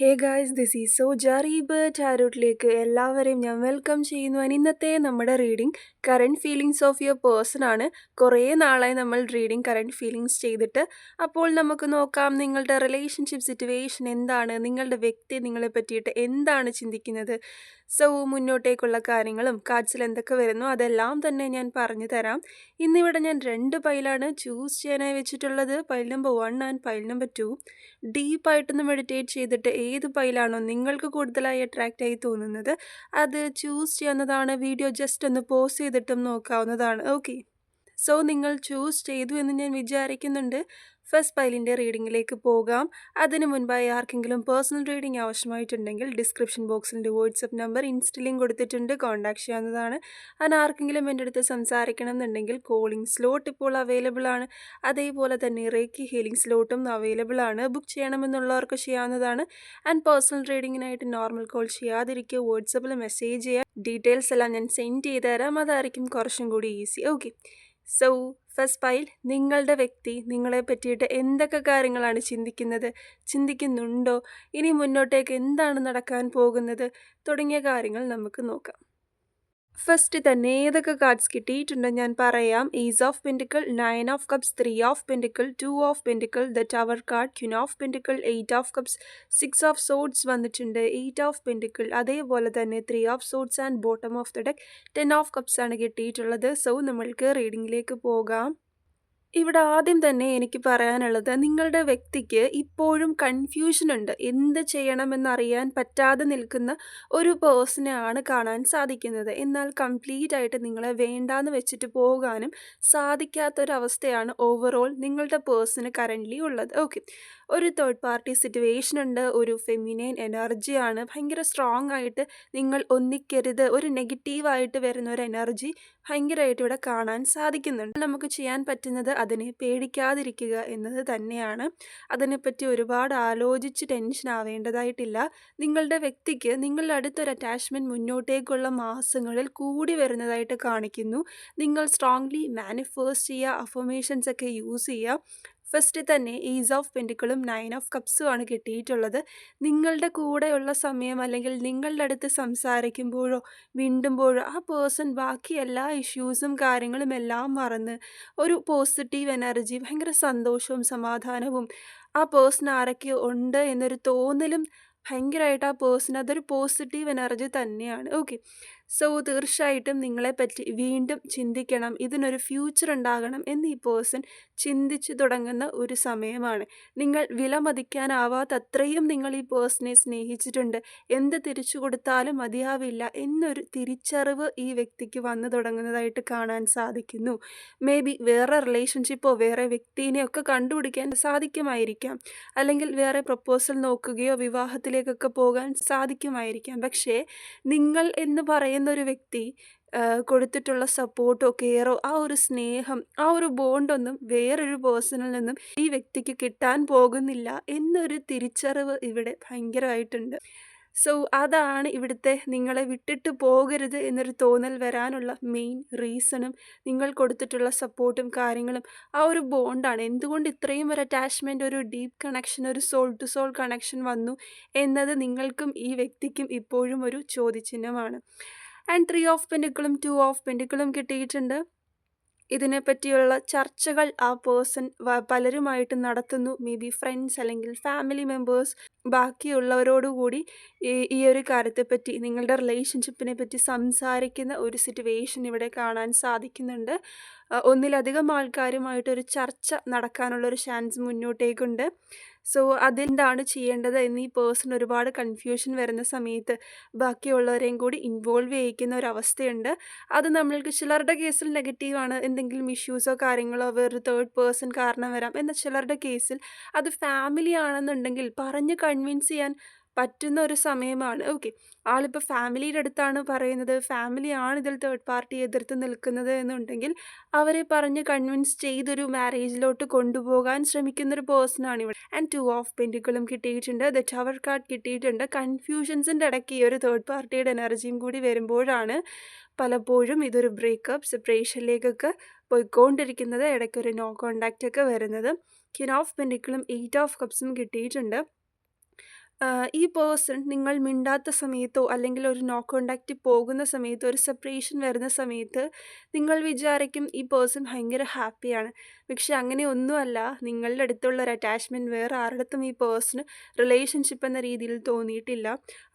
Hey guys this is സോ ജാറി ജറീബ് ചാരൂട്ടിലേക്ക് എല്ലാവരെയും ഞാൻ വെൽക്കം ചെയ്യുന്നു. And ഇന്നത്തെ നമ്മുടെ reading current feelings of your person ആണ് കുറേ നാളായി നമ്മൾ റീഡിങ് കറണ്ട് ഫീലിങ്സ് ചെയ്തിട്ട്. അപ്പോൾ നമുക്ക് നോക്കാം നിങ്ങളുടെ റിലേഷൻഷിപ്പ് സിറ്റുവേഷൻ എന്താണ്? നിങ്ങളുടെ വ്യക്തി നിങ്ങളെ പറ്റിയിട്ട് എന്താണ് ചിന്തിക്കുന്നത്? സോ മുന്നോട്ടേക്കുള്ള കാര്യങ്ങളും കാർഡ്സിൽ എന്തൊക്കെ വരുന്നു? അതെല്ലാം തന്നെ ഞാൻ പറഞ്ഞു തരാം. ഇന്നിവിടെ ഞാൻ രണ്ട് പൈലാണ് ചൂസ് ചെയ്യാനായി വെച്ചിട്ടുള്ളത്. Pile number one and pile number two ഡീപ്പായിട്ടൊന്ന് meditate ചെയ്തിട്ട് ഏത് പൈലാണോ നിങ്ങൾക്ക് കൂടുതലായി അട്രാക്റ്റ് ആയി തോന്നുന്നത് അത് ചൂസ് ചെയ്യുന്നതാണ് വീഡിയോ ജസ്റ്റ് ഒന്ന് പോസ് ചെയ്തിട്ടും നോക്കാവുന്നതാണ്. ഓക്കെ. സോ നിങ്ങൾ ചൂസ് ചെയ്തു എന്ന് ഞാൻ വിചാരിക്കുന്നുണ്ട്. ഫസ്റ്റ് പൈലിന്റെ റീഡിങ്ങിലേക്ക് പോകാം. അതിന് മുൻപായി ആർക്കെങ്കിലും പേഴ്സണൽ റീഡിംഗ് ആവശ്യമായിട്ടുണ്ടെങ്കിൽ ഡിസ്ക്രിപ്ഷൻ ബോക്സിന്റെ വാട്സപ്പ് നമ്പർ ഇൻസ്റ്റലിംഗ് കൊടുത്തിട്ടുണ്ട്. കോൺടാക്ട് ചെയ്യാവുന്നതാണ്. അതിന് ആർക്കെങ്കിലും എന്റെ അടുത്ത് സംസാരിക്കണം എന്നുണ്ടെങ്കിൽ കോളിംഗ് സ്ലോട്ട് ഇപ്പോൾ അവൈലബിൾ ആണ്. അതേപോലെ തന്നെ റേക്കി ഹീലിംഗ് സ്ലോട്ടും അവൈലബിൾ ആണ്. ബുക്ക് ചെയ്യണമെന്നുള്ളവർക്ക് ചെയ്യാവുന്നതാണ്. ആൻഡ് പേഴ്സണൽ റീഡിങ്ങിനായിട്ട് നോർമൽ കോൾ ചെയ്യാതിരിക്കുക. വാട്സപ്പിൽ മെസ്സേജ് ചെയ്യുക. ഡീറ്റെയിൽസ് എല്ലാം ഞാൻ സെൻഡ് ചെയ്തു തരാം. അതായിരിക്കും കുറച്ചും കൂടി easy okay so first pile നിങ്ങളുടെ വ്യക്തി നിങ്ങളെ പറ്റിയിട്ട് എന്തൊക്കെ കാര്യങ്ങളാണ് ചിന്തിക്കുന്നത്? ചിന്തിക്കുന്നുണ്ടോ? ഇനി മുന്നോട്ടേക്ക് എന്താണ് നടക്കാൻ പോകുന്നത്? തുടങ്ങിയ കാര്യങ്ങൾ നമുക്ക് നോക്കാം. ഫസ്റ്റ് തന്നെ ഏതൊക്കെ കാർഡ്സ് കിട്ടിയിട്ടുണ്ട് ഞാൻ പറയാം. Ace of pentacle nine of cups three of pentacle two of pentacle the tower card queen of pentacle eight of cups six of swords വന്നിട്ടുണ്ട്. എയ്റ്റ് ഓഫ് പെന്റിക്കിൾ അതേപോലെ തന്നെ three of swords and bottom of the deck ten of cups ആണ് കിട്ടിയിട്ടുള്ളത്. So നമ്മൾക്ക് റീഡിങ്ങിലേക്ക് പോകാം. ഇവിടെ ആദ്യം തന്നെ എനിക്ക് പറയാനുള്ളത് നിങ്ങളുടെ വ്യക്തിക്ക് ഇപ്പോഴും കൺഫ്യൂഷൻ ഉണ്ട്. എന്ത് ചെയ്യണമെന്നറിയാൻ പറ്റാതെ നിൽക്കുന്ന ഒരു പേഴ്സണെയാണ് കാണാൻ സാധിക്കുന്നത്. എന്നാൽ കംപ്ലീറ്റ് ആയിട്ട് നിങ്ങളെ വേണ്ടാന്ന് വെച്ചിട്ട് പോകാനും സാധിക്കാത്തൊരവസ്ഥയാണ് ഓവറോൾ നിങ്ങളുടെ പേഴ്സണ് കറന്റ്ലി ഉള്ളത്. ഓക്കെ ഒരു തേർഡ് പാർട്ടി സിറ്റുവേഷൻ ഉണ്ട് ഒരു ഫെമിനൈൻ എനർജിയാണ് ഭയങ്കര സ്ട്രോങ് ആയിട്ട് നിങ്ങൾ ഒന്നിക്കരുത് ഒരു നെഗറ്റീവായിട്ട് വരുന്ന ഒരു എനർജി ഭയങ്കരമായിട്ട് ഇവിടെ കാണാൻ സാധിക്കുന്നുണ്ട്. നമുക്ക് ചെയ്യാൻ പറ്റുന്നത് അതിനെ പേടിക്കാതിരിക്കുക എന്നത് തന്നെയാണ്. അതിനെപ്പറ്റി ഒരുപാട് ആലോചിച്ച് ടെൻഷൻ ആവേണ്ടതായിട്ടില്ല. നിങ്ങളുടെ വ്യക്തിക്ക് നിങ്ങളുടെ അടുത്തൊരു അറ്റാച്ച്മെന്റ് മുന്നോട്ടേക്കുള്ള മാസങ്ങളിൽ കൂടി വരുന്നതായിട്ട് കാണിക്കുന്നു. നിങ്ങൾ സ്ട്രോങ്ലി മാനിഫേസ്റ്റ് ചെയ്യുക അഫർമേഷൻസ് ഒക്കെ യൂസ് ചെയ്യുക. ഫസ്റ്റ് തന്നെ ഈസ് ഓഫ് പെന്റിക്കിളും നയൻ ഓഫ് കപ്സും ആണ് കിട്ടിയിട്ടുള്ളത്. നിങ്ങളുടെ കൂടെയുള്ള സമയം അല്ലെങ്കിൽ നിങ്ങളുടെ അടുത്ത് സംസാരിക്കുമ്പോഴോ വീണ്ടുമ്പോഴോ ആ പേഴ്സൺ ബാക്കി എല്ലാ ഇഷ്യൂസും കാര്യങ്ങളും എല്ലാം മറന്ന് ഒരു പോസിറ്റീവ് എനർജി ഭയങ്കര സന്തോഷവും സമാധാനവും ആ പേഴ്സൺ ആരൊക്കെ ഉണ്ട് എന്നൊരു തോന്നലും ഭയങ്കരമായിട്ട് ആ പേഴ്സൺ അതൊരു പോസിറ്റീവ് എനർജി തന്നെയാണ്. ഓക്കെ സോ തീർച്ചയായിട്ടും നിങ്ങളെപ്പറ്റി വീണ്ടും ചിന്തിക്കണം. ഇതിനൊരു ഫ്യൂച്ചർ ഉണ്ടാകണം എന്ന് ഈ പേഴ്സൺ ചിന്തിച്ചു തുടങ്ങുന്ന ഒരു സമയമാണ്. നിങ്ങൾ വിലമതിക്കാനാവാത്ത അത്രയും നിങ്ങൾ ഈ പേഴ്സണെ സ്നേഹിച്ചിട്ടുണ്ട്. എന്ത് തിരിച്ചു കൊടുത്താലും മതിയാവില്ല എന്നൊരു തിരിച്ചറിവ് ഈ വ്യക്തിക്ക് വന്നു തുടങ്ങുന്നതായിട്ട് കാണാൻ സാധിക്കുന്നു. മേ ബി വേറെ റിലേഷൻഷിപ്പോ വേറെ വ്യക്തിനെയൊക്കെ കണ്ടുപിടിക്കാൻ സാധിക്കുമായിരിക്കാം. അല്ലെങ്കിൽ വേറെ പ്രപ്പോസൽ നോക്കുകയോ വിവാഹത്തിലേക്കൊക്കെ പോകാൻ സാധിക്കുമായിരിക്കാം. പക്ഷേ നിങ്ങൾ എന്ന് പറയുന്ന ഒരു വ്യക്തി കൊടുത്തിട്ടുള്ള സപ്പോർട്ടോ കെയറോ ആ ഒരു സ്നേഹം ആ ഒരു ബോണ്ടൊന്നും വേറൊരു പേഴ്സണിൽ നിന്നും ഈ വ്യക്തിക്ക് കിട്ടാൻ പോകുന്നില്ല എന്നൊരു തിരിച്ചറിവ് ഇവിടെ ഭയങ്കരമായിട്ടുണ്ട്. സോ അതാണ് ഇവിടുത്തെ നിങ്ങളെ വിട്ടിട്ട് പോകരുത് എന്നൊരു തോന്നൽ വരാനുള്ള മെയിൻ റീസണും നിങ്ങൾ കൊടുത്തിട്ടുള്ള സപ്പോർട്ടും കാര്യങ്ങളും ആ ഒരു ബോണ്ടാണ് എന്തുകൊണ്ട് ഇത്രയും ഒരു അറ്റാച്ച്മെന്റ് ഒരു ഡീപ്പ് കണക്ഷൻ ഒരു സോൾ ടു സോൾ കണക്ഷൻ വന്നു എന്നത് നിങ്ങൾക്കും ഈ വ്യക്തിക്കും ഇപ്പോഴും ഒരു ചോദ്യചിഹ്നമാണ്. ആൻഡ് ത്രീ ഓഫ് പെന്റിക്കിളും ടു ഓഫ് പെന്റിക്കിളും കിട്ടിയിട്ടുണ്ട്. ഇതിനെപ്പറ്റിയുള്ള ചർച്ചകൾ ആ പേഴ്സൺ പലരുമായിട്ട് നടത്തുന്നു. മേ ബി ഫ്രണ്ട്സ് അല്ലെങ്കിൽ ഫാമിലി മെമ്പേഴ്സ് ബാക്കിയുള്ളവരോടുകൂടി ഈ ഈ ഒരു കാര്യത്തെപ്പറ്റി നിങ്ങളുടെ റിലേഷൻഷിപ്പിനെ പറ്റി സംസാരിക്കുന്ന ഒരു സിറ്റുവേഷൻ ഇവിടെ കാണാൻ സാധിക്കുന്നുണ്ട്. ഒന്നിലധികം ആൾക്കാരുമായിട്ടൊരു ചർച്ച നടക്കാനുള്ള ഒരു ചാൻസ് മുന്നോട്ടേക്കുണ്ട്. സോ അതെന്താണ് ചെയ്യേണ്ടത് ഈ പേഴ്സൺ ഒരുപാട് കൺഫ്യൂഷൻ വരുന്ന സമയത്ത് ബാക്കിയുള്ളവരെയും കൂടി ഇൻവോൾവ് ചെയ്യിക്കുന്ന അവസ്ഥയുണ്ട്. അത് നമ്മൾക്ക് ചിലരുടെ കേസിൽ നെഗറ്റീവാണ് എന്തെങ്കിലും ഇഷ്യൂസോ കാര്യങ്ങളോ വേറൊരു തേർഡ് പേഴ്സൺ കാരണം വരാം എന്നാൽ ചിലരുടെ കേസിൽ അത് ഫാമിലി ആണെന്നുണ്ടെങ്കിൽ പറഞ്ഞ് കൺവിൻസ് ചെയ്യാൻ പറ്റുന്ന ഒരു സമയമാണ്. ഓക്കെ ആളിപ്പോൾ ഫാമിലിയുടെ അടുത്താണ് പറയുന്നത്. ഫാമിലിയാണ് ഇതിൽ തേർഡ് പാർട്ടി എതിർത്ത് നിൽക്കുന്നത് എന്നുണ്ടെങ്കിൽ അവരെ പറഞ്ഞ് കൺവിൻസ് ചെയ്തൊരു മാരേജിലോട്ട് കൊണ്ടുപോകാൻ ശ്രമിക്കുന്നൊരു പേഴ്സണാണ് ഇവിടെ. ആൻഡ് ടു ഓഫ് പെന്റുകളും കിട്ടിയിട്ടുണ്ട്. ദ ടവർ കാർഡ് കിട്ടിയിട്ടുണ്ട്. കൺഫ്യൂഷൻസിന്റെ ഇടയ്ക്ക് ഈ ഒരു തേർഡ് പാർട്ടിയുടെ എനർജിയും കൂടി വരുമ്പോഴാണ് പലപ്പോഴും ഇതൊരു ബ്രേക്കപ്പ് സെപ്പറേഷനിലേക്കൊക്കെ പോയിക്കൊണ്ടിരിക്കുന്നത്. ഇടയ്ക്കൊരു നോ കോണ്ടാക്റ്റ് ഒക്കെ വരുന്നത്. കിൻ ഓഫ് പെന്റിക്കിളും എയ്റ്റ് ഓഫ് കപ്സും കിട്ടിയിട്ടുണ്ട്. ഈ പേഴ്സൺ നിങ്ങൾ മിണ്ടാത്ത സമയത്തോ അല്ലെങ്കിൽ ഒരു നോ കോണ്ടാക്റ്റ് പോകുന്ന സമയത്തോ ഒരു സെപ്പറേഷൻ വരുന്ന സമയത്ത് നിങ്ങൾ വിചാരിക്കും ഈ പേഴ്സൺ ഭയങ്കര ഹാപ്പിയാണ് പക്ഷെ അങ്ങനെ ഒന്നുമല്ല. നിങ്ങളുടെ അടുത്തുള്ള ഒരു അറ്റാച്ച്മെന്റ് വേറെ ആരുടെടുത്തും ഈ പേഴ്സണ് റിലേഷൻഷിപ്പ് എന്ന രീതിയിൽ തോന്നിയിട്ടില്ല.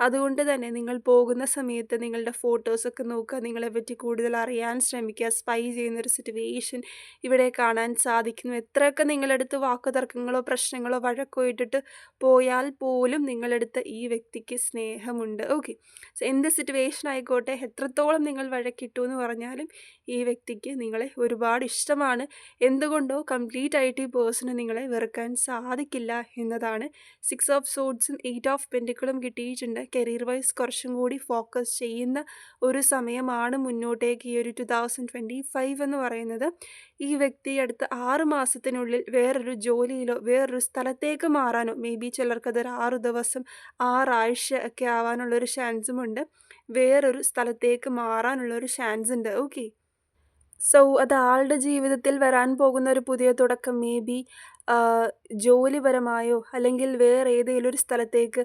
അതുകൊണ്ട് തന്നെ നിങ്ങൾ പോകുന്ന സമയത്ത് നിങ്ങളുടെ ഫോട്ടോസൊക്കെ നോക്കുക. നിങ്ങളെപ്പറ്റി കൂടുതൽ അറിയാൻ ശ്രമിക്കുക. സ്പൈ ചെയ്യുന്നൊരു സിറ്റുവേഷൻ ഇവിടെ കാണാൻ സാധിക്കുന്നു. എത്രയൊക്കെ നിങ്ങളുടെ അടുത്ത് വാക്കുതർക്കങ്ങളോ പ്രശ്നങ്ങളോ വഴക്കോ ഇട്ടിട്ട് പോയാൽ പോലും നിങ്ങളുടെ അടുത്ത് ഈ വ്യക്തിക്ക് സ്നേഹമുണ്ട്. ഓക്കെ സോ എന്ത് സിറ്റുവേഷൻ ആയിക്കോട്ടെ എത്രത്തോളം നിങ്ങൾ വഴക്കിട്ടു എന്ന് പറഞ്ഞാലും ഈ വ്യക്തിക്ക് നിങ്ങളെ ഒരുപാട് ഇഷ്ടമാണ്. എന്തുകൊണ്ടോ കംപ്ലീറ്റ് ആയിട്ട് ഈ പേഴ്സണ് നിങ്ങളെ വെറുക്കാൻ സാധിക്കില്ല എന്നതാണ്. സിക്സ് ഓഫ് സോഡ്സും എയ്റ്റ് ഓഫ് പെന്റിക്കിളും കിട്ടിയിട്ടുണ്ട്. കരിയർ വൈസ് കുറച്ചും കൂടി ഫോക്കസ് ചെയ്യുന്ന ഒരു സമയമാണ് മുന്നോട്ടേക്ക് ഈ ഒരു ടു തൗസൻഡ് ട്വന്റി ഫൈവ് എന്ന് പറയുന്നത്. ഈ വ്യക്തി അടുത്ത ആറ് മാസത്തിനുള്ളിൽ വേറൊരു ജോലിയിലോ വേറൊരു സ്ഥലത്തേക്ക് മാറാനോ മേ ബി ചിലർക്കതൊരു ആറ് ദിവസം ആറാഴ്ച ഒക്കെ ആവാനുള്ളൊരു ചാൻസുമുണ്ട്. വേറൊരു സ്ഥലത്തേക്ക് മാറാനുള്ളൊരു ചാൻസ് ഉണ്ട് ഓക്കെ. സോ അത് ആളുടെ ജീവിതത്തിൽ വരാൻ പോകുന്ന ഒരു പുതിയ തുടക്കം മേ ബി ജോലിപരമായോ അല്ലെങ്കിൽ വേറെ ഏതെങ്കിലും ഒരു സ്ഥലത്തേക്ക്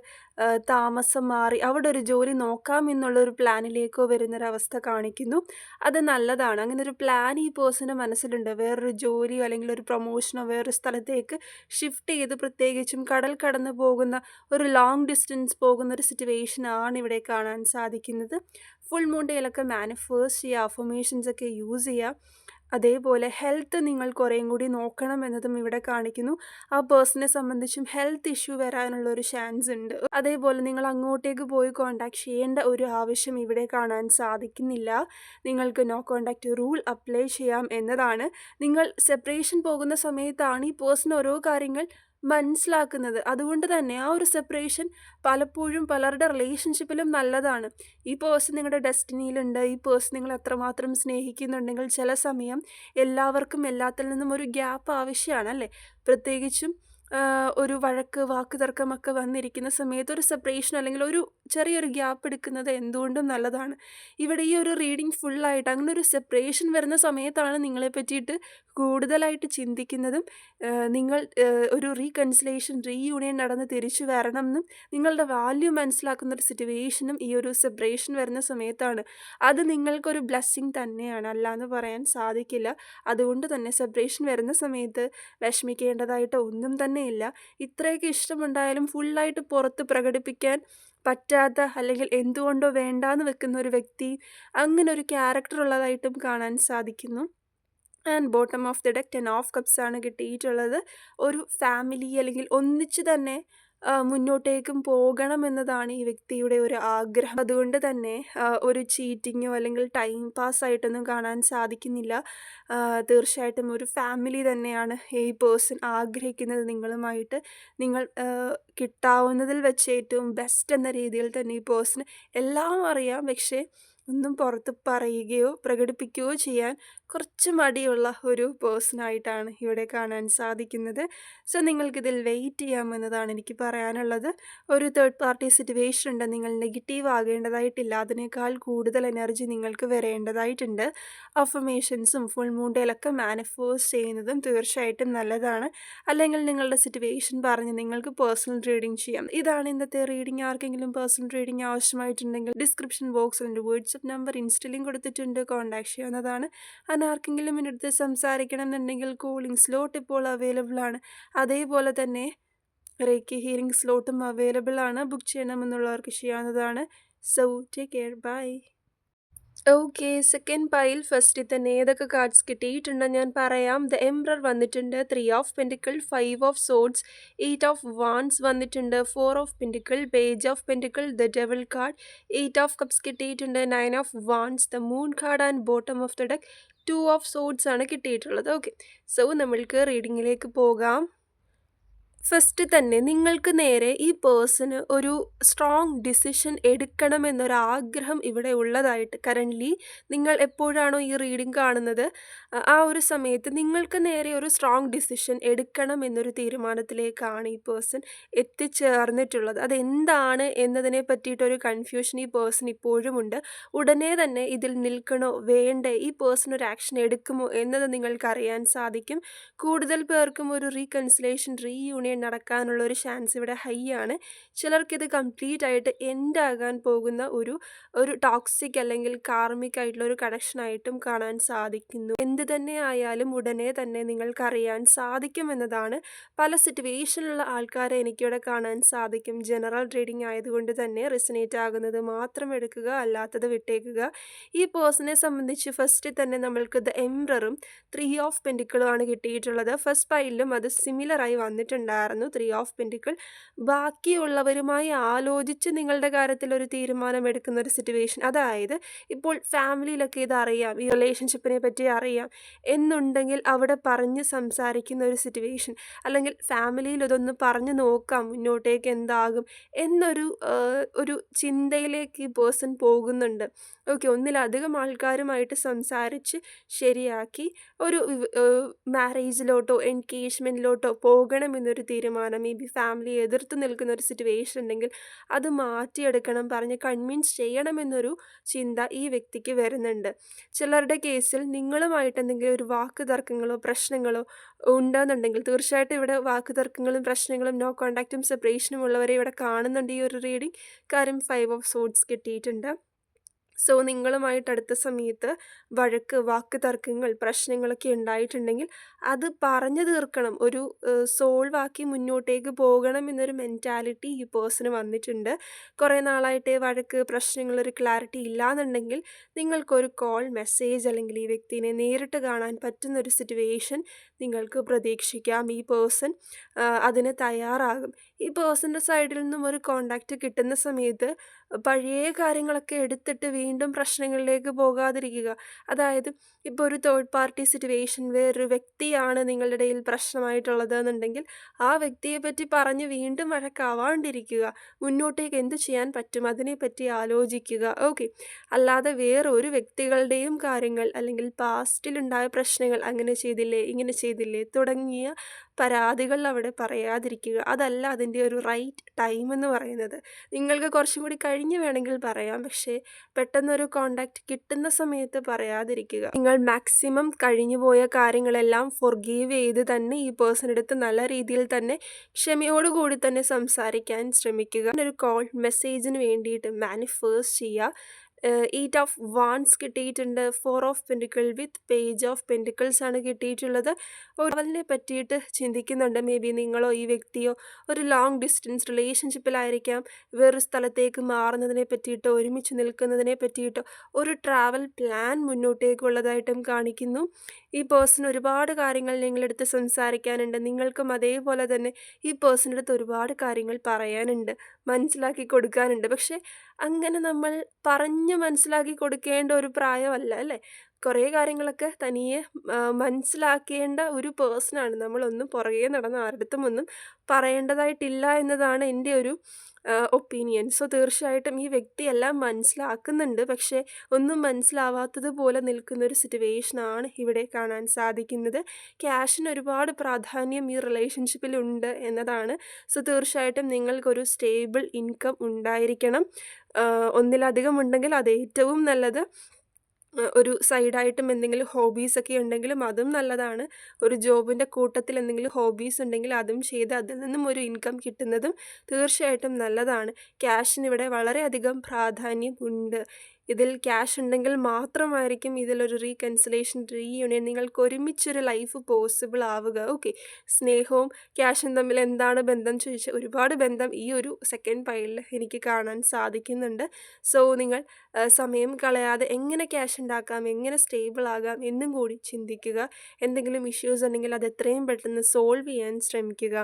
താമസം മാറി അവിടെ ഒരു ജോലി നോക്കാം എന്നുള്ളൊരു പ്ലാനിലേക്കോ വരുന്നൊരവസ്ഥ കാണിക്കുന്നു. അത് നല്ലതാണ്. അങ്ങനെ ഒരു പ്ലാൻ ഈ പേഴ്സന്റെ മനസ്സിലുണ്ട്. വേറൊരു ജോലിയോ അല്ലെങ്കിൽ ഒരു പ്രൊമോഷനോ വേറൊരു സ്ഥലത്തേക്ക് ഷിഫ്റ്റ് ചെയ്ത് പ്രത്യേകിച്ചും കടൽ കടന്ന് പോകുന്ന ഒരു ലോങ് ഡിസ്റ്റൻസ് പോകുന്ന ഒരു സിറ്റുവേഷൻ ആണ് ഇവിടെ കാണാൻ സാധിക്കുന്നത്. ഫുൾ മൂൺ ഡേയിലൊക്കെ മാനിഫേഴ്സ് ചെയ്യുക അഫർമേഷൻസ് ഒക്കെ യൂസ് ചെയ്യുക. അതേപോലെ ഹെൽത്ത് നിങ്ങൾ കുറേയും കൂടി നോക്കണം എന്നതും ഇവിടെ കാണിക്കുന്നു. ആ പേഴ്സണെ സംബന്ധിച്ചും ഹെൽത്ത് ഇഷ്യൂ വരാനുള്ള ഒരു ചാൻസ് ഉണ്ട്. അതേപോലെ നിങ്ങൾ അങ്ങോട്ടേക്ക് പോയി കോണ്ടാക്ട് ചെയ്യേണ്ട ഒരു ആവശ്യം ഇവിടെ കാണാൻ സാധിക്കുന്നില്ല. നിങ്ങൾക്ക് നോ കോണ്ടാക്ട് റൂൾ അപ്ലൈ ചെയ്യാം എന്നതാണ്. നിങ്ങൾ സെപ്പറേഷൻ പോകുന്ന സമയത്താണ് ഈ പേഴ്സൺ ഓരോ കാര്യങ്ങൾ മനസ്സിലാക്കുന്നത്. അതുകൊണ്ട് തന്നെ ആ ഒരു സെപ്പറേഷൻ പലപ്പോഴും പലരുടെ റിലേഷൻഷിപ്പിലും നല്ലതാണ്. ഈ പേഴ്സൺ നിങ്ങളുടെ ഡെസ്റ്റിനിയിലുണ്ട് ഈ പേഴ്സൺ നിങ്ങൾ എത്രമാത്രം സ്നേഹിക്കുന്നുണ്ടെങ്കിൽ ചില സമയം എല്ലാവർക്കും എല്ലാത്തിൽ നിന്നും ഒരു ഗ്യാപ്പ് ആവശ്യമാണ് അല്ലേ? പ്രത്യേകിച്ചും ഒരു വഴക്ക് വാക്ക് തർക്കമൊക്കെ വന്നിരിക്കുന്ന സമയത്ത് ഒരു സെപ്പറേഷൻ അല്ലെങ്കിൽ ഒരു ചെറിയൊരു ഗ്യാപ്പ് എടുക്കുന്നത് എന്തുകൊണ്ടും നല്ലതാണ്. ഇവിടെ ഈ ഒരു റീഡിങ് ഫുള്ളായിട്ട് അങ്ങനെ ഒരു സെപ്പറേഷൻ വരുന്ന സമയത്താണ് നിങ്ങളെ പറ്റിയിട്ട് കൂടുതലായിട്ട് ചിന്തിക്കുന്നതും നിങ്ങൾ ഒരു റീകൺസിലേഷൻ റീയൂണിയൻ നടന്ന് തിരിച്ചു വരണം എന്നും നിങ്ങളുടെ വാല്യൂ മനസ്സിലാക്കുന്ന ഒരു സിറ്റുവേഷനും ഈ ഒരു സെപ്പറേഷൻ വരുന്ന സമയത്താണ്. അത് നിങ്ങൾക്കൊരു ബ്ലെസ്സിങ് തന്നെയാണ് അല്ലാന്ന് പറയാൻ സാധിക്കില്ല. അതുകൊണ്ട് തന്നെ സെപ്പറേഷൻ വരുന്ന സമയത്ത് വിഷമിക്കേണ്ടതായിട്ട് ഒന്നും തന്നെ ഇല്ല ഇത്രയൊക്കെ ഇഷ്ടമുണ്ടായാലും ഫുള്ളായിട്ട് പുറത്ത് പ്രകടിപ്പിക്കാൻ പറ്റാത്ത അല്ലെങ്കിൽ എന്തുകൊണ്ടോ വേണ്ടാന്ന് വെക്കുന്ന ഒരു വ്യക്തി അങ്ങനെ ഒരു ക്യാരക്ടർ ഉള്ളതായിട്ടും കാണാൻ സാധിക്കുന്നു. And bottom of the deck ten of cups ആണ് കിട്ടിയിട്ടുള്ളത്. ഒരു ഫാമിലി അല്ലെങ്കിൽ ഒന്നിച്ച് തന്നെ മുന്നോട്ടേക്കും പോകണം എന്നതാണ് ഈ വ്യക്തിയുടെ ഒരു ആഗ്രഹം. അതുകൊണ്ട് തന്നെ ഒരു ചീറ്റിങ്ങോ അല്ലെങ്കിൽ ടൈം പാസ് ആയിട്ടൊന്നും കാണാൻ സാധിക്കുന്നില്ല. തീർച്ചയായിട്ടും ഒരു ഫാമിലി തന്നെയാണ് ഈ പേഴ്സൺ ആഗ്രഹിക്കുന്നത് നിങ്ങളുമായിട്ട്. നിങ്ങൾ കിട്ടാവുന്നതിൽ വെച്ച് ഏറ്റവും ബെസ്റ്റ് എന്ന രീതിയിൽ തന്നെ ഈ പേഴ്സൺ എല്ലാം അറിയാം. പക്ഷേ ഒന്നും പുറത്ത് പറയുകയോ പ്രകടിപ്പിക്കുകയോ ചെയ്യാൻ കുറച്ച് മടിയുള്ള ഒരു പേഴ്സണായിട്ടാണ് ഇവിടെ കാണാൻ സാധിക്കുന്നത്. സോ നിങ്ങൾക്കിതിൽ വെയിറ്റ് ചെയ്യാമെന്നതാണ് എനിക്ക് പറയാനുള്ളത്. ഒരു തേർഡ് പാർട്ടി സിറ്റുവേഷൻ ഉണ്ട്. നിങ്ങൾ നെഗറ്റീവ് ആകേണ്ടതായിട്ടില്ല. അതിനേക്കാൾ കൂടുതൽ എനർജി നിങ്ങൾക്ക് വരേണ്ടതായിട്ടുണ്ട്. അഫർമേഷൻസും ഫുൾ മൂണ്ടയിലൊക്കെ മാനിഫേഴ്സ് ചെയ്യുന്നതും തീർച്ചയായിട്ടും നല്ലതാണ്. അല്ലെങ്കിൽ നിങ്ങളുടെ സിറ്റുവേഷൻ പറഞ്ഞ് നിങ്ങൾക്ക് പേഴ്സണൽ റീഡിംഗ് ചെയ്യാം. ഇതാണ് ഇന്നത്തെ റീഡിംഗ് ആർക്കെങ്കിലും പേഴ്സണൽ റീഡിംഗ് ആവശ്യമായിട്ടുണ്ടെങ്കിൽ ഡിസ്ക്രിപ്ഷൻ ബോക്സിൽ വാട്സപ്പ് നമ്പർ ഇൻസ്റ്റലിംഗ് കൊടുത്തിട്ടുണ്ട്. കോൺടാക്ട് ചെയ്യാവുന്നതാണ്. ആർക്കെങ്കിലും എന്റെ അടുത്ത് സംസാരിക്കണം എന്നുണ്ടെങ്കിൽ കോളിംഗ് സ്ലോട്ട് ഇപ്പോൾ അവൈലബിൾ ആണ്. അതേപോലെ തന്നെ റേക്കി ഹീലിംഗ് സ്ലോട്ടും അവൈലബിൾ ആണ്. ബുക്ക് ചെയ്യണമെന്നുള്ളവർക്ക് ചെയ്യാവുന്നതാണ്. So take care bye okay second pile ഫസ്റ്റിൽ തന്നെ ഏതൊക്കെ കാർഡ്സ് കിട്ടിയിട്ടുണ്ടെന്ന് ഞാൻ പറയാം. ദ എംബ്രർ വന്നിട്ടുണ്ട്. Three of pentacle five of swords eight of wands വന്നിട്ടുണ്ട്. Four of pentacle page of pentacle the devil card eight of cups കിട്ടിയിട്ടുണ്ട്. Nine of wands the moon card and bottom of the deck two of swords ആണ് കിട്ടിയിട്ടുള്ളത്. Okay so നമ്മൾക്ക് റീഡിങ്ങിലേക്ക് പോകാം. First തന്നെ നിങ്ങൾക്ക് നേരെ ഈ പേഴ്സണ് ഒരു സ്ട്രോങ് ഡിസിഷൻ എടുക്കണമെന്നൊരാഗ്രഹം ഇവിടെ ഉള്ളതായിട്ട് കറന്റ്ലി നിങ്ങൾ എപ്പോഴാണോ ഈ റീഡിംഗ് കാണുന്നത് ആ ഒരു സമയത്ത് നിങ്ങൾക്ക് നേരെ ഒരു സ്ട്രോങ് ഡിസിഷൻ എടുക്കണം എന്നൊരു തീരുമാനത്തിലേക്കാണ് ഈ പേഴ്സൺ എത്തിച്ചേർന്നിട്ടുള്ളത്. അതെന്താണ് എന്നതിനെ പറ്റിയിട്ടൊരു കൺഫ്യൂഷൻ ഈ പേഴ്സൺ ഇപ്പോഴുമുണ്ട്. ഉടനെ തന്നെ ഇതിൽ നിൽക്കണോ വേണ്ടേ ഈ പേഴ്സൺ ഒരു ആക്ഷൻ എടുക്കുമോ എന്നത് നിങ്ങൾക്കറിയാൻ സാധിക്കും. കൂടുതൽ പേർക്കും ഒരു റീകൺസിലേഷൻ, റീയൂണിയൻ നടക്കാനുള്ള ഒരു ചാൻസ് ഇവിടെ ഹൈ ആണ്. ചിലർക്കിത് കംപ്ലീറ്റ് ആയിട്ട് എൻഡ് ആകാൻ പോകുന്ന ഒരു ഒരു ടോക്സിക് അല്ലെങ്കിൽ കാർമിക് ആയിട്ടുള്ള ഒരു കണക്ഷൻ ആയിട്ടും കാണാൻ സാധിക്കുന്നു. എന്ത് തന്നെ ആയാലും ഉടനെ തന്നെ നിങ്ങൾക്കറിയാൻ സാധിക്കുമെന്നതാണ് പല സിറ്റുവേഷനിലുള്ള ആൾക്കാരെ എനിക്കിവിടെ കാണാൻ സാധിക്കും. ജനറൽ റീഡിംഗ് ആയതുകൊണ്ട് തന്നെ റെസൊനേറ്റ് ആകുന്നത് മാത്രം എടുക്കുക, അല്ലാത്തത് വിട്ടേക്കുക. ഈ പേഴ്സണെ സംബന്ധിച്ച് ഫസ്റ്റ് തന്നെ നമ്മൾക്ക് ദ എംപററും ത്രീ ഓഫ് പെൻഡിക്കിളും ആണ് കിട്ടിയിട്ടുള്ളത്. ഫസ്റ്റ് പൈലിലും അത് സിമിലറായി ആയി വന്നിട്ടുണ്ടായിരുന്നു ത്രീ ഓഫ് പെന്റിക്കിൾ ബാക്കിയുള്ളവരുമായി ആലോചിച്ച് നിങ്ങളുടെ കാര്യത്തിൽ ഒരു തീരുമാനം എടുക്കുന്ന ഒരു സിറ്റുവേഷൻ. അതായത് ഇപ്പോൾ ഫാമിലിയിലൊക്കെ ഇതറിയാം, ഈ റിലേഷൻഷിപ്പിനെ പറ്റി അറിയാം എന്നുണ്ടെങ്കിൽ അവിടെ പറഞ്ഞ് സംസാരിക്കുന്ന ഒരു സിറ്റുവേഷൻ. അല്ലെങ്കിൽ ഫാമിലിയിൽ ഇതൊന്ന് പറഞ്ഞു നോക്കാം മുന്നോട്ടേക്ക് എന്താകും എന്നൊരു ഒരു ചിന്തയിലേക്ക് ഈ പേഴ്സൺ പോകുന്നുണ്ട്. ഓക്കെ ഒന്നിലധികം ആൾക്കാരുമായിട്ട് സംസാരിച്ച് ശരിയാക്കി ഒരു മാരേജിലോട്ടോ എൻഗേജ്മെന്റിലോട്ടോ പോകണമെന്നൊരു തീരുമാനം ബി ഫാമിലി എതിർത്ത് നിൽക്കുന്ന ഒരു സിറ്റുവേഷൻ ഉണ്ടെങ്കിൽ അത് മാറ്റിയെടുക്കണം, പറഞ്ഞ് കൺവിൻസ് ചെയ്യണമെന്നൊരു ചിന്ത ഈ വ്യക്തിക്ക് വരുന്നുണ്ട്. ചിലരുടെ കേസിൽ നിങ്ങളുമായിട്ട് എന്തെങ്കിലും ഒരു വാക്ക് തർക്കങ്ങളോ പ്രശ്നങ്ങളോ ഉണ്ടെന്നുണ്ടെങ്കിൽ തീർച്ചയായിട്ടും ഇവിടെ വാക്ക് തർക്കങ്ങളും പ്രശ്നങ്ങളും നോ കോൺടാക്റ്റും സെപ്പറേഷനും ഉള്ളവരെ ഇവിടെ കാണുന്നുണ്ട് ഈ ഒരു റീഡിംഗ്. കാര്യം ഫൈവ് ഓഫ് സോഡ്സ് കിട്ടിയിട്ടുണ്ട്. സോ നിങ്ങളുമായിട്ട് അടുത്ത സമയത്ത് വഴക്ക്, വാക്ക് തർക്കങ്ങൾ, പ്രശ്നങ്ങളൊക്കെ ഉണ്ടായിട്ടുണ്ടെങ്കിൽ അത് പറഞ്ഞു തീർക്കണം. ഒരു സോൾവ് ആക്കി മുന്നോട്ടേക്ക് പോകണം എന്നൊരു മെന്റാലിറ്റി ഈ പേഴ്സണ് വന്നിട്ടുണ്ട്. കുറേ നാളായിട്ട് വഴക്ക്, പ്രശ്നങ്ങൾ ഒരു ക്ലാരിറ്റി ഇല്ലാന്നുണ്ടെങ്കിൽ നിങ്ങൾക്കൊരു കോൾ, മെസ്സേജ് അല്ലെങ്കിൽ ഈ വ്യക്തിനെ നേരിട്ട് കാണാൻ പറ്റുന്ന ഒരു സിറ്റുവേഷൻ നിങ്ങൾക്ക് പ്രതീക്ഷിക്കാം. ഈ പേഴ്സൺ അതിന് തയ്യാറാകും. ഈ പേഴ്സന്റെ സൈഡിൽ നിന്നും ഒരു കോണ്ടാക്റ്റ് കിട്ടുന്ന സമയത്ത് പഴയ കാര്യങ്ങളൊക്കെ എടുത്തിട്ട് പ്രശ്നങ്ങളിലേക്ക് പോകാതിരിക്കുക. അതായത് ഇപ്പോൾ ഒരു തേർഡ് പാർട്ടി സിറ്റുവേഷൻ വേറൊരു വ്യക്തിയാണ് നിങ്ങളുടെ ഇടയിൽ പ്രശ്നമായിട്ടുള്ളത് എന്നുണ്ടെങ്കിൽ ആ വ്യക്തിയെ പറ്റി പറഞ്ഞ് വീണ്ടും വഴക്കാവാണ്ടിരിക്കുക. മുന്നോട്ടേക്ക് എന്തു ചെയ്യാൻ പറ്റും അതിനെപ്പറ്റി ആലോചിക്കുക. ഓക്കെ അല്ലാതെ വേറെ ഒരു വ്യക്തികളുടെയും കാര്യങ്ങൾ അല്ലെങ്കിൽ പാസ്റ്റിലുണ്ടായ പ്രശ്നങ്ങൾ അങ്ങനെ ചെയ്തില്ലേ, ഇങ്ങനെ ചെയ്തില്ലേ തുടങ്ങിയ പരാതികൾ അവിടെ പറയാതിരിക്കുക. അതല്ല അതിന്റെ ഒരു റൈറ്റ് ടൈം എന്ന് പറയുന്നത്. നിങ്ങൾക്ക് കുറച്ചും കൂടി കഴിഞ്ഞ് വേണമെങ്കിൽ പറയാം. പക്ഷേ പെട്ടെന്നൊരു കോണ്ടാക്റ്റ് കിട്ടുന്ന സമയത്ത് പറയാതിരിക്കുക. നിങ്ങൾ മാക്സിമം കഴിഞ്ഞു പോയ കാര്യങ്ങളെല്ലാം ഫൊർഗീവ് ചെയ്ത് തന്നെ ഈ പേഴ്സണെടുത്ത് നല്ല രീതിയിൽ തന്നെ ക്ഷമയോടുകൂടി തന്നെ സംസാരിക്കാൻ ശ്രമിക്കുക. ഒരു കോൾ, മെസ്സേജിന് വേണ്ടിയിട്ട് മാനിഫേഴ്സ് ചെയ്യുക. എയ്റ്റ് ഓഫ് വാൻസ് കിട്ടിയിട്ടുണ്ട്. Four of pentacle with page of pentacles ആണ് കിട്ടിയിട്ടുള്ളത്. ഒരാളിനെ പറ്റിയിട്ട് ചിന്തിക്കുന്നുണ്ട്. മേ ബി നിങ്ങളോ ഈ വ്യക്തിയോ ഒരു ലോങ് ഡിസ്റ്റൻസ് റിലേഷൻഷിപ്പിലായിരിക്കാം. വേറൊരു സ്ഥലത്തേക്ക് മാറുന്നതിനെ പറ്റിയിട്ടോ ഒരുമിച്ച് നിൽക്കുന്നതിനെ പറ്റിയിട്ടോ ഒരു ട്രാവൽ പ്ലാൻ മുന്നോട്ടേക്കുള്ളതായിട്ടും കാണിക്കുന്നു. ഈ പേഴ്സൺ ഒരുപാട് കാര്യങ്ങൾ നിങ്ങളെടുത്ത് സംസാരിക്കാനുണ്ട്. നിങ്ങൾക്കും അതേപോലെ തന്നെ ഈ പേഴ്സണടുത്ത് ഒരുപാട് കാര്യങ്ങൾ പറയാനുണ്ട്. മനസ്സിലാക്കി കൊടുക്കാനുണ്ട്. പക്ഷെ അങ്ങനെ നമ്മൾ പറഞ്ഞ് മനസ്സിലാക്കി കൊടുക്കേണ്ട ഒരു പ്രായമല്ല അല്ലേ? കുറേ കാര്യങ്ങളൊക്കെ തനിയെ മനസ്സിലാക്കേണ്ട ഒരു പേഴ്സണാണ്. നമ്മളൊന്നും പുറകെ നടന്ന് ആരുടെടുത്തും ഒന്നും പറയേണ്ടതായിട്ടില്ല എന്നതാണ് എന്റെ ഒരു ഒപ്പീനിയൻ. സോ തീർച്ചയായിട്ടും ഈ വ്യക്തി എല്ലാം മനസ്സിലാക്കുന്നുണ്ട്. പക്ഷേ ഒന്നും മനസ്സിലാവാത്തതുപോലെ നിൽക്കുന്ന ഒരു സിറ്റുവേഷനാണ് ഇവിടെ കാണാൻ സാധിക്കുന്നത്. ക്യാഷിന് ഒരുപാട് പ്രാധാന്യം ഈ റിലേഷൻഷിപ്പിൽ ഉണ്ട് എന്നതാണ്. സോ തീർച്ചയായിട്ടും നിങ്ങൾക്കൊരു സ്റ്റേബിൾ ഇൻകം ഉണ്ടായിരിക്കണം. ഒന്നിലധികം ഉണ്ടെങ്കിൽ അത് ഏറ്റവും നല്ലത്. ഒരു സൈഡായിട്ടും എന്തെങ്കിലും ഹോബീസ് ഒക്കെ ഉണ്ടെങ്കിലും അതും നല്ലതാണ്. ഒരു ജോബിന്റെ കൂട്ടത്തിൽ എന്തെങ്കിലും ഹോബീസ് ഉണ്ടെങ്കിൽ അതും ചെയ്ത് അതിൽ നിന്നും ഒരു ഇൻകം കിട്ടുന്നതും തീർച്ചയായിട്ടും നല്ലതാണ്. ക്യാഷിന് ഇവിടെ വളരെയധികം പ്രാധാന്യം ഉണ്ട്. ഇതിൽ ക്യാഷ് ഉണ്ടെങ്കിൽ മാത്രമായിരിക്കും ഇതിലൊരു റീകൺസിലേഷൻ, റീയൂണിയൻ നിങ്ങൾക്ക് ഒരുമിച്ചൊരു ലൈഫ് പോസിബിൾ ആവുക. ഓക്കെ സ്നേഹവും ക്യാഷും തമ്മിൽ എന്താണ് ബന്ധം ചോദിച്ചാൽ ഒരുപാട് ബന്ധം ഈ ഒരു സെക്കൻഡ് പൈലിൽ എനിക്ക് കാണാൻ സാധിക്കുന്നുണ്ട്. സോ നിങ്ങൾ സമയം കളയാതെ എങ്ങനെ ക്യാഷ് ഉണ്ടാക്കാം, എങ്ങനെ സ്റ്റേബിൾ ആകാം എന്നും കൂടി ചിന്തിക്കുക. എന്തെങ്കിലും ഇഷ്യൂസ് ഉണ്ടെങ്കിൽ അത് എത്രയും പെട്ടെന്ന് സോൾവ് ചെയ്യാൻ ശ്രമിക്കുക.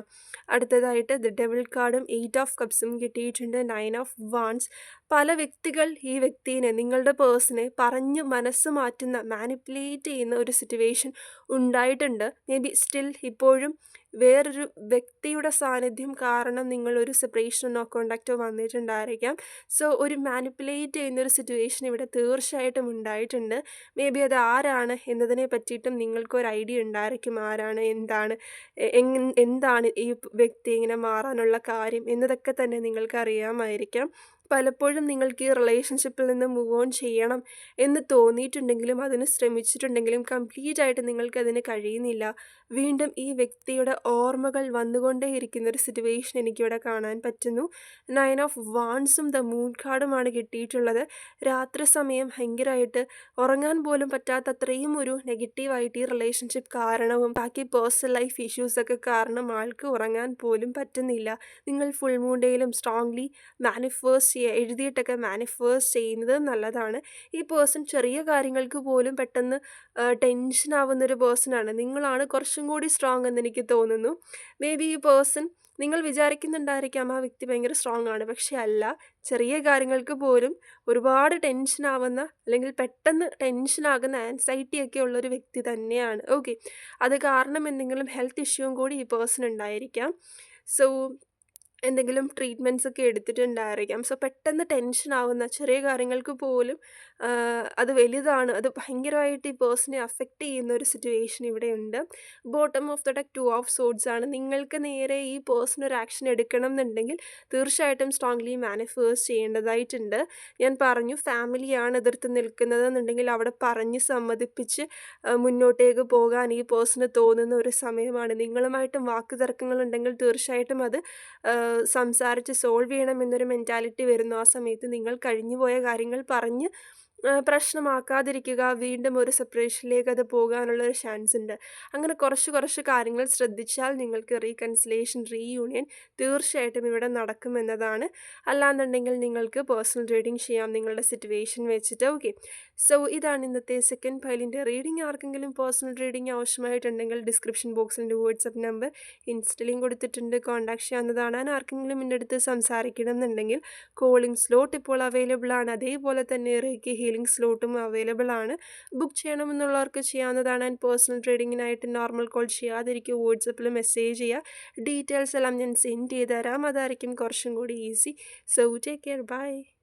അടുത്തതായിട്ട് ദ ഡെവിൾ കാർഡും എയ്റ്റ് ഓഫ് കപ്സും കിട്ടിയിട്ടുണ്ട്. നയൻ ഓഫ് വാൻഡ്സ് പല വ്യക്തികൾ ഈ വ്യക്തിനെ നിങ്ങളുടെ പേഴ്സണെ പറഞ്ഞ് മനസ്സ് മാറ്റുന്ന, മാനിപ്പുലേറ്റ് ചെയ്യുന്ന ഒരു സിറ്റുവേഷൻ ഉണ്ടായിട്ടുണ്ട്. മേ ബി സ്റ്റിൽ ഇപ്പോഴും വേറൊരു വ്യക്തിയുടെ സാന്നിധ്യം കാരണം നിങ്ങളൊരു സെപ്പറേഷനോ കോണ്ടാക്റ്റോ വന്നിട്ടുണ്ടായിരിക്കാം. സോ ഒരു മാനിപ്പുലേറ്റ് ചെയ്യുന്നൊരു സിറ്റുവേഷൻ ഇവിടെ തീർച്ചയായിട്ടും ഉണ്ടായിട്ടുണ്ട്. മേ ബി അത് ആരാണ് എന്നതിനെ പറ്റിയിട്ടും നിങ്ങൾക്കൊരു ഐഡിയ ഉണ്ടായിരിക്കും ആരാണ് എന്താണ് എന്താണ് ഈ വ്യക്തി ഇങ്ങനെ മാറാനുള്ള കാര്യം എന്നതൊക്കെ തന്നെ നിങ്ങൾക്ക് അറിയാമായിരിക്കാം പലപ്പോഴും നിങ്ങൾക്ക് ഈ റിലേഷൻഷിപ്പിൽ നിന്ന് മൂവ് ഓൺ ചെയ്യണം എന്ന് തോന്നിയിട്ടുണ്ടെങ്കിലും അതിന് ശ്രമിച്ചിട്ടുണ്ടെങ്കിലും കംപ്ലീറ്റ് ആയിട്ട് നിങ്ങൾക്ക് അതിന് കഴിയുന്നില്ല. വീണ്ടും ഈ വ്യക്തിയുടെ ഓർമ്മകൾ വന്നുകൊണ്ടേയിരിക്കുന്ന ഒരു സിറ്റുവേഷൻ എനിക്കിവിടെ കാണാൻ പറ്റുന്നു. നയൻ ഓഫ് വാൺസും ദ മൂൺ കാർഡുമാണ് കിട്ടിയിട്ടുള്ളത്. രാത്രി സമയം ഭയങ്കരമായിട്ട് ഉറങ്ങാൻ പോലും പറ്റാത്ത അത്രയും ഒരു നെഗറ്റീവായിട്ട് ഈ റിലേഷൻഷിപ്പ് കാരണവും ബാക്കി പേഴ്സണൽ ലൈഫ് ഇഷ്യൂസൊക്കെ കാരണം ആൾക്ക് ഉറങ്ങാൻ പോലും പറ്റുന്നില്ല. നിങ്ങൾ ഫുൾ മൂൺ ഡേയിലും സ്ട്രോങ്ലി മാനിഫേസ്റ്റ് ചെയ്യുക എഴുതിയിട്ടൊക്കെ മാനിഫേസ്റ്റ് ചെയ്യുന്നത് നല്ലതാണ്. ഈ പേഴ്സൺ ചെറിയ കാര്യങ്ങൾക്ക് പോലും പെട്ടെന്ന് ടെൻഷൻ ആവുന്നൊരു പേഴ്സണാണ്. നിങ്ങളാണ് കുറച്ചും കൂടി സ്ട്രോങ് എന്ന് എനിക്ക് തോന്നുന്നു. മേ ബി ഈ പേഴ്സൺ നിങ്ങൾ വിചാരിക്കുന്നുണ്ടായിരിക്കാം ആ വ്യക്തി ഭയങ്കര സ്ട്രോങ് ആണ്. പക്ഷെ അല്ല ചെറിയ കാര്യങ്ങൾക്ക് പോലും ഒരുപാട് ടെൻഷൻ ആവുന്ന അല്ലെങ്കിൽ പെട്ടെന്ന് ടെൻഷൻ ആകുന്ന ആൻസൈറ്റി ഒക്കെ ഉള്ളൊരു വ്യക്തി തന്നെയാണ്. ഓക്കെ. അത് കാരണം എന്തെങ്കിലും ഹെൽത്ത് ഇഷ്യൂവും കൂടി ഈ പേഴ്സൺ ഉണ്ടായിരിക്കാം. സോ എന്തെങ്കിലും ട്രീറ്റ്മെന്റ്സ് ഒക്കെ എടുത്തിട്ടുണ്ടായിരിക്കാം. സോ പെട്ടെന്ന് ടെൻഷൻ ആവുന്ന ചെറിയ കാര്യങ്ങൾക്ക് പോലും അത് വലുതാണ്. അത് ഭയങ്കരമായിട്ട് ഈ പേഴ്സണെ അഫക്റ്റ് ചെയ്യുന്ന ഒരു സിറ്റുവേഷൻ ഇവിടെ ഉണ്ട്. Bottom of the deck two of swords ആണ്. നിങ്ങൾക്ക് നേരെ ഈ പേഴ്സൺ ഒരു ആക്ഷൻ എടുക്കണം എന്നുണ്ടെങ്കിൽ തീർച്ചയായിട്ടും സ്ട്രോങ്ലി മാനിഫേഴ്സ് ചെയ്യേണ്ടതായിട്ടുണ്ട്. ഞാൻ പറഞ്ഞു ഫാമിലിയാണ് എതിർത്ത് നിൽക്കുന്നത് എന്നുണ്ടെങ്കിൽ അവിടെ പറഞ്ഞ് സമ്മതിപ്പിച്ച് മുന്നോട്ടേക്ക് പോകാൻ ഈ പേഴ്സണ് തോന്നുന്ന ഒരു സമയമാണ്. നിങ്ങളുമായിട്ടും വാക്ക് തർക്കങ്ങളുണ്ടെങ്കിൽ തീർച്ചയായിട്ടും അത് സംസാരിച്ച് സോൾവ് ചെയ്യണം എന്നൊരു മെന്റാലിറ്റി വരുന്നു. ആ സമയത്ത് നിങ്ങൾ കഴിഞ്ഞുപോയ കാര്യങ്ങൾ പറഞ്ഞ് പ്രശ്നമാക്കാതിരിക്കുക വീണ്ടും ഒരു സെപ്പറേഷനിലേക്ക് അത് പോകാനുള്ള ഒരു ചാൻസ് ഉണ്ട്. അങ്ങനെ കുറച്ച് കുറച്ച് കാര്യങ്ങൾ ശ്രദ്ധിച്ചാൽ നിങ്ങൾക്ക് റീകൺസിലേഷൻ റീയൂണിയൻ തീർച്ചയായിട്ടും ഇവിടെ നടക്കുമെന്നതാണ് അല്ലാന്നുണ്ടെങ്കിൽ നിങ്ങൾക്ക് പേഴ്സണൽ റീഡിംഗ് ചെയ്യാം നിങ്ങളുടെ സിറ്റുവേഷൻ വെച്ചിട്ട്. ഓക്കെ സോ ഇതാണ് ഇന്നത്തെ സെക്കൻഡ് ഫയലിന്റെ റീഡിംഗ് ആർക്കെങ്കിലും പേഴ്സണൽ റീഡിംഗ് ആവശ്യമായിട്ടുണ്ടെങ്കിൽ ഡിസ്ക്രിപ്ഷൻ ബോക്സിൽ എന്റെ വാട്സപ്പ് നമ്പർ ഇൻസ്റ്റലിയും കൊടുത്തിട്ടുണ്ട്. കോൺടാക്ട് ചെയ്യാവുന്നതാണ്. ഞാൻ ആർക്കെങ്കിലും എന്റെ അടുത്ത് സംസാരിക്കണം എന്നുണ്ടെങ്കിൽ കോളിംഗ് സ്ലോട്ട് ഇപ്പോൾ അവൈലബിൾ ആണ്. അതേപോലെ തന്നെ റേക്ക് ഹീലിംഗ് സ്ലോട്ടും അവൈലബിൾ ആണ്. ബുക്ക് ചെയ്യണമെന്നുള്ളവർക്ക് ചെയ്യാവുന്നതാണ് ആൻഡ് പേഴ്സണൽ ട്രേഡിങ്ങിനായിട്ട് നോർമൽ കോൾ ചെയ്യാതിരിക്കുക വാട്സപ്പിൽ മെസ്സേജ് ചെയ്യുക. ഡീറ്റെയിൽസ് എല്ലാം ഞാൻ സെൻഡ് ചെയ്ത് തരാം അതായിരിക്കും കുറച്ചും കൂടി easy so take care bye